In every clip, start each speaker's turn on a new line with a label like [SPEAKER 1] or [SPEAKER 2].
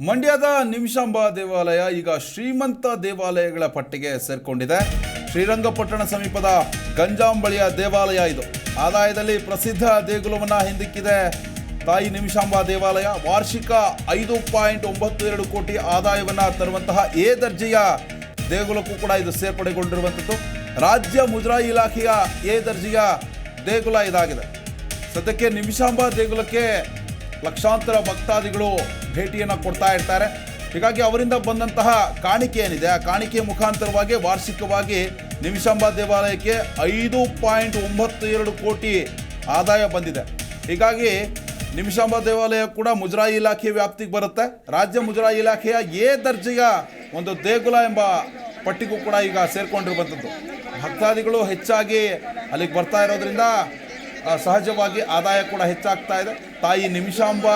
[SPEAKER 1] ಮಂಡ್ಯದ ನಿಮಿಷಾಂಬ ದೇವಾಲಯ ಈಗ ಶ್ರೀಮಂತ ದೇವಾಲಯಗಳ ಪಟ್ಟಿಗೆ ಸೇರ್ಕೊಂಡಿದೆ. ಶ್ರೀರಂಗಪಟ್ಟಣ ಸಮೀಪದ ಗಂಜಾಂಬಳಿಯ ದೇವಾಲಯ ಇದು. ಆದಾಯದಲ್ಲಿ ಪ್ರಸಿದ್ಧ ದೇಗುಲವನ್ನು ಹಿಂದಿಕ್ಕಿದೆ ತಾಯಿ ನಿಮಿಷಾಂಬ ದೇವಾಲಯ. ವಾರ್ಷಿಕ ಐದು ಪಾಯಿಂಟ್ ಒಂಬತ್ತು ಎರಡು ಕೋಟಿ ಆದಾಯವನ್ನು ತರುವಂತಹ ಎ ದರ್ಜೆಯ ದೇಗುಲಕ್ಕೂ ಕೂಡ ಇದು ಸೇರ್ಪಡೆಗೊಂಡಿರುವಂಥದ್ದು. ರಾಜ್ಯ ಮುಜರಾಯಿ ಇಲಾಖೆಯ ಎ ದರ್ಜೆಯ ದೇಗುಲ ಇದಾಗಿದೆ. ಸದ್ಯಕ್ಕೆ ನಿಮಿಷಾಂಬ ದೇಗುಲಕ್ಕೆ ಲಕ್ಷಾಂತರ ಭಕ್ತಾದಿಗಳು ಭೇಟಿಯನ್ನು ಕೊಡ್ತಾ ಇರ್ತಾರೆ. ಹೀಗಾಗಿ ಅವರಿಂದ ಬಂದಂತಹ ಕಾಣಿಕೆ ಏನಿದೆ, ಆ ಕಾಣಿಕೆ ಮುಖಾಂತರವಾಗಿ ವಾರ್ಷಿಕವಾಗಿ ನಿಮಿಷಾಂಬ ದೇವಾಲಯಕ್ಕೆ ಐದು ಪಾಯಿಂಟ್ ಒಂಬತ್ತು ಎರಡು ಕೋಟಿ ಆದಾಯ ಬಂದಿದೆ. ಹೀಗಾಗಿ ನಿಮಿಷಾಂಬ ದೇವಾಲಯ ಕೂಡ ಮುಜರಾಯಿ ಇಲಾಖೆ ವ್ಯಾಪ್ತಿಗೆ ಬರುತ್ತೆ. ರಾಜ್ಯ ಮುಜರಾಯಿ ಇಲಾಖೆಯ ಎ ದರ್ಜೆಯ ಒಂದು ದೇಗುಲ ಎಂಬ ಪಟ್ಟಿಗೂ ಕೂಡ ಈಗ ಸೇರಿಕೊಂಡಿರುವಂಥದ್ದು. ಭಕ್ತಾದಿಗಳು ಹೆಚ್ಚಾಗಿ ಅಲ್ಲಿಗೆ ಬರ್ತಾ ಇರೋದ್ರಿಂದ ಸಹಜವಾಗಿ ಆದಾಯ ಕೂಡ ಹೆಚ್ಚಾಗ್ತಾ ಇದೆ. ತಾಯಿ ನಿಮಿಷಾಂಬ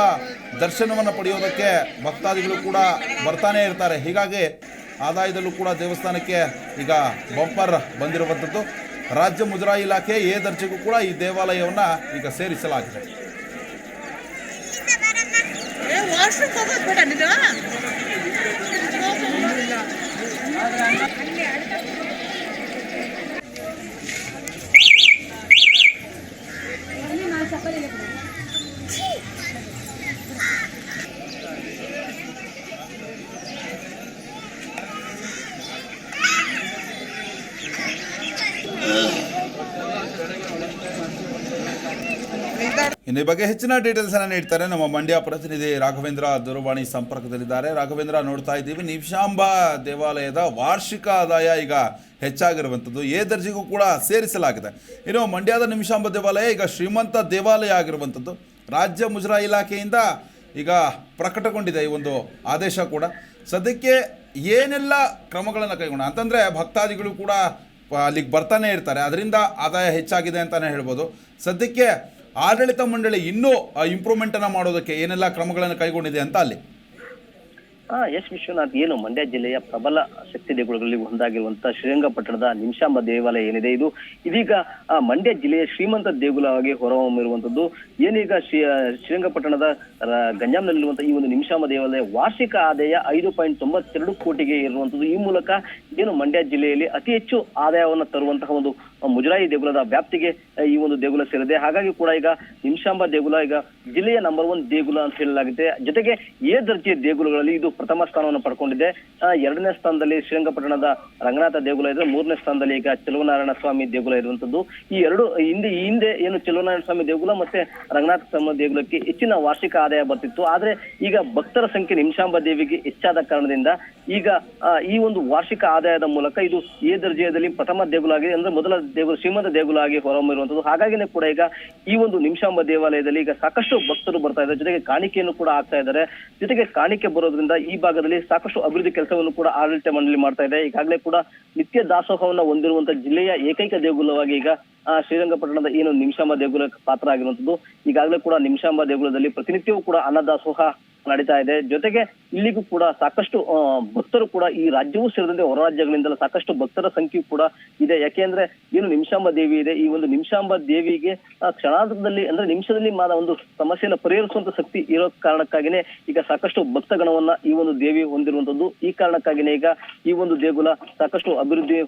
[SPEAKER 1] ದರ್ಶನವನ್ನು ಪಡೆಯೋದಕ್ಕೆ ಭಕ್ತಾದಿಗಳು ಕೂಡ ಬರ್ತಾನೆ ಇರ್ತಾರೆ. ಹೀಗಾಗಿ ಆದಾಯದಲ್ಲೂ ಕೂಡ ದೇವಸ್ಥಾನಕ್ಕೆ ಈಗ ಬಂಪರ್ ಬಂದಿರುವಂಥದ್ದು. ರಾಜ್ಯ ಮುಜರಾಯಿ ಇಲಾಖೆ ಎ ದರ್ಜೆಗೂ ಕೂಡ ಈ ದೇವಾಲಯವನ್ನು ಈಗ ಸೇರಿಸಲಾಗಿದೆ. ಇನ್ನು ಈ ಬಗ್ಗೆ ಹೆಚ್ಚಿನ ಡೀಟೇಲ್ಸ್ ಅನ್ನ ನೀಡ್ತಾರೆ ನಮ್ಮ ಮಂಡ್ಯ ಪ್ರತಿನಿಧಿ ರಾಘವೇಂದ್ರ ದೂರವಾಣಿ ಸಂಪರ್ಕದಲ್ಲಿದ್ದಾರೆ. ರಾಘವೇಂದ್ರ ನೋಡ್ತಾ ಇದ್ದೀವಿ. ನಿಮಿಷಾಂಬ ದೇವಾಲಯದ ವಾರ್ಷಿಕ ಆದಾಯ ಈಗ ಹೆಚ್ಚಾಗಿರುವಂಥದ್ದು. ಎ ದರ್ಜೆಗೂ ಕೂಡ ಸೇರಿಸಲಾಗಿದೆ. ಇನ್ನು ಮಂಡ್ಯದ ನಿಮಿಷಾಂಬ ದೇವಾಲಯ ಈಗ ಶ್ರೀಮಂತ ದೇವಾಲಯ ಆಗಿರುವಂಥದ್ದು. ರಾಜ್ಯ ಮುಜರಾ ಇಲಾಖೆಯಿಂದ ಈಗ ಪ್ರಕಟಗೊಂಡಿದೆ ಈ ಒಂದು ಆದೇಶ ಕೂಡ. ಸದ್ಯಕ್ಕೆ ಏನೆಲ್ಲ ಕ್ರಮಗಳನ್ನು ಕೈಗೊಂಡ, ಅಂತಂದರೆ ಭಕ್ತಾದಿಗಳು ಕೂಡ ಅಲ್ಲಿಗೆ ಬರ್ತಾನೆ ಇರ್ತಾರೆ. ಅದರಿಂದ ಆದಾಯ ಹೆಚ್ಚಾಗಿದೆ ಅಂತಲೇ ಹೇಳ್ಬೋದು. ಸದ್ಯಕ್ಕೆ ಆಡಳಿತ ಮಂಡಳಿ ಇನ್ನೂ ಇಂಪ್ರೂವ್ಮೆಂಟನ್ನು ಮಾಡೋದಕ್ಕೆ ಏನೆಲ್ಲ ಕ್ರಮಗಳನ್ನು ಕೈಗೊಂಡಿದೆ ಅಂತ ಅಲ್ಲಿ.
[SPEAKER 2] ಹಾ ಎಸ್ ವಿಶ್ವನಾಥ್, ಏನು? ಮಂಡ್ಯ ಜಿಲ್ಲೆಯ ಪ್ರಬಲ ಶಕ್ತಿ ದೇಗುಲಗಳಲ್ಲಿ ಒಂದಾಗಿರುವಂತಹ ಶ್ರೀರಂಗಪಟ್ಟಣದ ನಿಮಿಷಾಂಬ ದೇವಾಲಯ ಏನಿದೆ ಇದು? ಇದೀಗ ಮಂಡ್ಯ ಜಿಲ್ಲೆಯ ಶ್ರೀಮಂತ ದೇಗುಲವಾಗಿ ಹೊರಹೊಮ್ಮಿರುವಂತದ್ದು. ಏನೀಗ ಶ್ರೀ ಶ್ರೀರಂಗಪಟ್ಟಣದ ಗಂಜಾಂನಲ್ಲಿರುವಂತಹ ಈ ಒಂದು ನಿಮಿಷಾಂಬ ದೇವಾಲಯ ವಾರ್ಷಿಕ ಆದಾಯ ಐದು ಪಾಯಿಂಟ್ ತೊಂಬತ್ತೆರಡು ಕೋಟಿಗೆ ಇರುವಂತದ್ದು. ಈ ಮೂಲಕ ಏನು ಮಂಡ್ಯ ಜಿಲ್ಲೆಯಲ್ಲಿ ಅತಿ ಹೆಚ್ಚು ಆದಾಯವನ್ನು ತರುವಂತಹ ಒಂದು ಮುಜರಾಯಿ ದೇಗುಲದ ವ್ಯಾಪ್ತಿಗೆ ಈ ಒಂದು ದೇಗುಲ ಸೇರಿದೆ. ಹಾಗಾಗಿ ಕೂಡ ಈಗ ನಿಮಿಷಾಂಬ ದೇಗುಲ ಈಗ ಜಿಲ್ಲೆಯ ನಂಬರ್ ಒನ್ ದೇಗುಲ ಅಂತ ಹೇಳಲಾಗಿದೆ ಜೊತೆಗೆ ಎ ದರ್ಜೆಯ ದೇಗುಲಗಳಲ್ಲಿ ಇದು ಪ್ರಥಮ ಸ್ಥಾನವನ್ನು ಪಡ್ಕೊಂಡಿದೆ. ಎರಡನೇ ಸ್ಥಾನದಲ್ಲಿ ಶ್ರೀರಂಗಪಟ್ಟಣದ ರಂಗನಾಥ ದೇಗುಲ ಇದೆ. ಮೂರನೇ ಸ್ಥಾನದಲ್ಲಿ ಈಗ ಚೆಲುವನಾರಾಯಣ ಸ್ವಾಮಿ ದೇಗುಲ ಇರುವಂತದ್ದು. ಈ ಎರಡು ಹಿಂದೆ, ಈ ಹಿಂದೆ ಏನು ಚೆಲುವನಾರಾಯಣ ಸ್ವಾಮಿ ದೇಗುಲ ಮತ್ತೆ ರಂಗನಾಥ ಸ್ವಾಮಿ ದೇಗುಲಕ್ಕೆ ಹೆಚ್ಚಿನ ವಾರ್ಷಿಕ ಆದಾಯ ಬರ್ತಿತ್ತು. ಆದ್ರೆ ಈಗ ಭಕ್ತರ ಸಂಖ್ಯೆ ನಿಮಿಷಾಂಬ ದೇವಿಗೆ ಹೆಚ್ಚಾದ ಕಾರಣದಿಂದ ಈಗ ಈ ಒಂದು ವಾರ್ಷಿಕ ಆದಾಯದ ಮೂಲಕ ಇದು ಎ ದರ್ಜೆಯಲ್ಲಿ ಪ್ರಥಮ ದೇಗುಲ ಆಗಿದೆ ಅಂದ್ರೆ ಮೊದಲ ದೇಗುಲ ಶ್ರೀಮಂತ ದೇಗುಲ ಆಗಿ ಹೊರಹೊಮ್ಮಿರುವಂತದ್ದು ಹಾಗಾಗಿನೇ ಕೂಡ ಈಗ ಈ ಒಂದು ನಿಮಿಷಾಂಬ ದೇವಾಲಯದಲ್ಲಿ ಈಗ ಸಾಕಷ್ಟು ಭಕ್ತರು ಬರ್ತಾ ಇದ್ದಾರೆ. ಜೊತೆಗೆ ಕಾಣಿಕೆಯನ್ನು ಕೂಡ ಆಗ್ತಾ ಇದ್ದಾರೆ. ಜೊತೆಗೆ ಕಾಣಿಕೆ ಬರೋದ್ರಿಂದ ಈ ಭಾಗದಲ್ಲಿ ಸಾಕಷ್ಟು ಅಭಿವೃದ್ಧಿ ಕೆಲಸವನ್ನು ಕೂಡ ಆಡಳಿತ ಮಂಡಳಿ ಮಾಡ್ತಾ ಇದೆ. ಈಗಾಗಲೇ ಕೂಡ ನಿತ್ಯ ದಾಸೋಹವನ್ನ ಹೊಂದಿರುವಂತಹ ಜಿಲ್ಲೆಯ ಏಕೈಕ ದೇಗುಲವಾಗಿ ಈಗ ಶ್ರೀರಂಗಪಟ್ಟಣದ ಏನು ನಿಮಿಷಾಂಬ ದೇಗುಲ ಪಾತ್ರ ಆಗಿರುವಂತದ್ದು ಈಗಾಗಲೇ ಕೂಡ ನಿಮಿಷಾಂಬ ದೇಗುಲದಲ್ಲಿ ಪ್ರತಿನಿತ್ಯವೂ ಕೂಡ ಅನ್ನದಾಸೋಹ ನಡೀತಾ ಇದೆ. ಜೊತೆಗೆ ಇಲ್ಲಿಗೂ ಕೂಡ ಸಾಕಷ್ಟು ಭಕ್ತರು ಕೂಡ ಈ ರಾಜ್ಯವೂ ಸೇರಿದಂತೆ ಹೊರ ರಾಜ್ಯಗಳಿಂದಲೂ ಸಾಕಷ್ಟು ಭಕ್ತರ ಸಂಖ್ಯೆ ಕೂಡ ಇದೆ. ಯಾಕೆಂದ್ರೆ ಏನು ನಿಮಿಷಾಂಬ ದೇವಿ ಇದೆ. ಈ ಒಂದು ನಿಮಿಷಾಂಬ ದೇವಿಗೆ ಕ್ಷಣಾರ್ಧದಲ್ಲಿ ಅಂದ್ರೆ ನಿಮಿಷದಲ್ಲಿ ಮಾದ ಒಂದು ಸಮಸ್ಯೆಯನ್ನು ಪರಿಹರಿಸುವಂತ ಶಕ್ತಿ ಇರೋ ಕಾರಣಕ್ಕಾಗಿನೇ ಈಗ ಸಾಕಷ್ಟು ಭಕ್ತಗಣವನ್ನ ಈ ಒಂದು ದೇವಿ ಹೊಂದಿರುವಂತದ್ದು. ಈ ಕಾರಣಕ್ಕಾಗಿನೇ ಈಗ ಈ ಒಂದು ದೇಗುಲ ಸಾಕಷ್ಟು ಅಭಿವೃದ್ಧಿ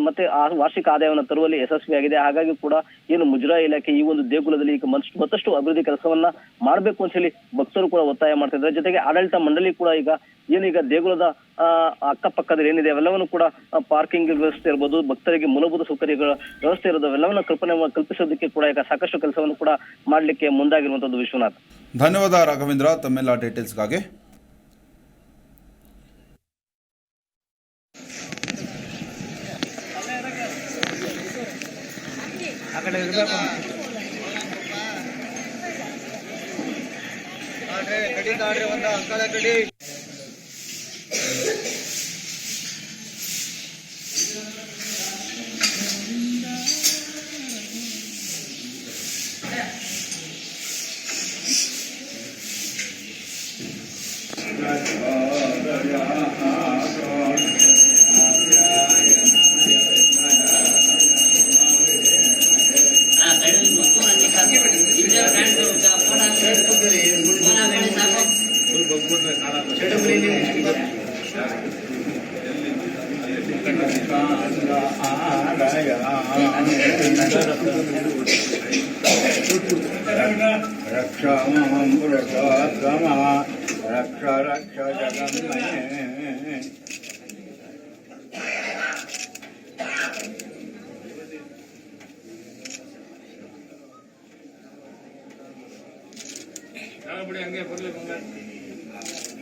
[SPEAKER 2] ಮತ್ತೆ ಆ ವಾರ್ಷಿಕ ಆದಾಯವನ್ನು ತರುವಲ್ಲಿ ಯಶಸ್ವಿಯಾಗಿದೆ ಹಾಗಾಗಿ ಕೂಡ ಏನು ಮುಜರಾಯಿ ಇಲಾಖೆ ಈ ಒಂದು ದೇಗುಲದಲ್ಲಿ ಈಗ ಮತ್ತಷ್ಟು ಅಭಿವೃದ್ಧಿ ಕೆಲಸವನ್ನ ಮಾಡಬೇಕು ಅಂತ ಹೇಳಿ ಭಕ್ತರು ಕೂಡ ಒತ್ತಾಯ ಮಾಡ್ತಾ ಇದ್ದಾರೆ. ಜೊತೆಗೆ ಆಡಳಿತ ಮಂಡಳಿ ಕೂಡ ಈಗ ಏನೀಗ ದೇಗುಲದ ಆ, ಅಕ್ಕಪಕ್ಕದಲ್ಲಿ ಏನಿದೆ ಅವೆಲ್ಲವನ್ನು ಕೂಡ ಪಾರ್ಕಿಂಗ್ ವ್ಯವಸ್ಥೆ ಇರ್ಬೋದು ಭಕ್ತರಿಗೆ ಮೂಲಭೂತ ಸೌಕರ್ಯಗಳ ವ್ಯವಸ್ಥೆ ಇರೋದು ಅವೆಲ್ಲವನ್ನ ಕಲ್ಪನೆ ಕಲ್ಪಿಸೋದಕ್ಕೆ ಕೂಡ ಈಗ ಸಾಕಷ್ಟು ಕೆಲಸವನ್ನು ಕೂಡ ಮಾಡ್ಲಿಕ್ಕೆ ಮುಂದಾಗಿರುವಂತದ್ದು ವಿಶ್ವನಾಥ್.
[SPEAKER 1] ಧನ್ಯವಾದ ರಾಘವೇಂದ್ರ ತಮ್ಮೆಲ್ಲ ಡೀಟೇಲ್ಸ್ಗಾಗಿ
[SPEAKER 3] అక్కడ ఎదురు Yeah. रक्षामपुरसात्मा रक्ष रक्ष जगन्मये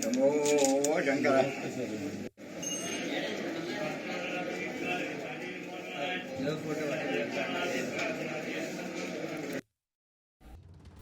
[SPEAKER 3] नमो शङ्कर